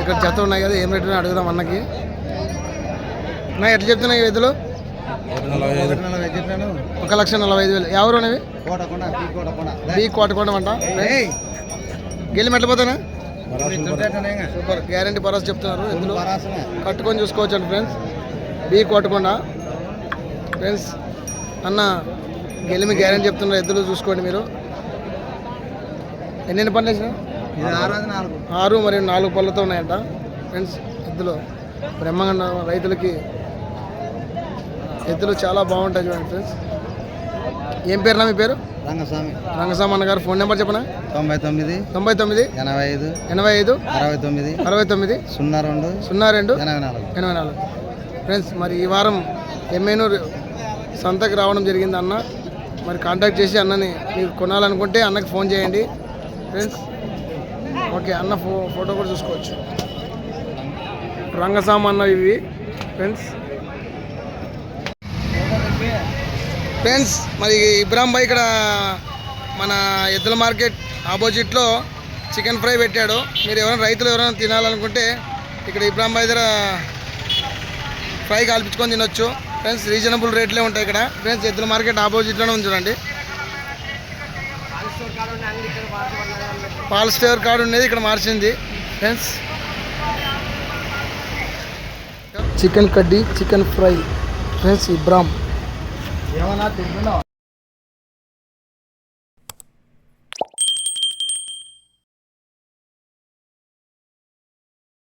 ఇక్కడ చెత్త ఉన్నాయి కదా ఏం రేటు అడుగుదాం అన్నకి. నా ఎట్లా చెప్తున్నాయి రైతులు ఒక లక్ష నలభై ఐదు వేలు. ఎవరు అనేవి? బీ కోటకొండ. అంట. గెలిమెట్ల పోతానా? సూపర్. గ్యారంటీ పరాస్ చెప్తున్నారు ఎద్దులు కట్టుకొని చూసుకోవచ్చు అండి ఫ్రెండ్స్. బీ కొట్టకుండా ఫ్రెండ్స్ అన్న గెలిమి గ్యారెంటీ చెప్తున్నారు ఎద్దులు చూసుకోండి మీరు. ఎన్నెన్ని పనులు వేసిన ఆరు మరియు నాలుగు పళ్ళతో ఉన్నాయంట. ఫ్రెండ్స్ ఎద్దులు. బ్రహ్మంగా రైతులకి ఎద్దులు చాలా బాగుంటాయి చూడండి ఫ్రెండ్స్. ఏం పేరునా మీ పేరు? రంగస్వామి. రంగస్వామి అన్న గారు ఫోన్ నెంబర్ చెప్పనా? తొంభై తొమ్మిది. తొంభై తొమ్మిది. ఎనభై ఐదు. ఎనభై ఐదు. అరవై తొమ్మిది. అరవై తొమ్మిది. సున్నా రెండు. సున్నా రెండు. ఎనభై నాలుగు. ఎనభై నాలుగు. ఫ్రెండ్స్ మరి ఈ వారం ఎమ్మెనూరు సంతకి రావడం జరిగింది అన్న. మరి కాంటాక్ట్ చేసి అన్నని మీరు కొనాలనుకుంటే అన్నకి ఫోన్ చేయండి. ఫ్రెండ్స్ ఓకే అన్న ఫో ఫోటో కూడా చూసుకోవచ్చు. రంగసామ అన్న ఇవి. ఫ్రెండ్స్ ఫ్రెండ్స్ మరి ఇబ్రామ్ ఇక్కడ మన ఎద్దుల మార్కెట్ ఆపోజిట్లో చికెన్ ఫ్రై పెట్టాడు. మీరు ఎవరైనా రైతులు ఎవరైనా తినాలనుకుంటే ఇక్కడ ఇబ్రామ్ దగ్గర ఫ్రై కాల్పించుకొని తినొచ్చు. ఫ్రెండ్స్ రీజనబుల్ రేట్లే ఉంటాయి ఇక్కడ. ఫ్రెండ్స్ ఎద్దుల మార్కెట్ ఆపోజిట్లోనే ఉంది చూడండి. పాల్ స్టోర్ కార్డు ఉండేది ఇక్కడ మార్చింది. Friends chicken curry chicken fry. Friends ఇబ్రామ్ ఏమన్నా తింటున్నావు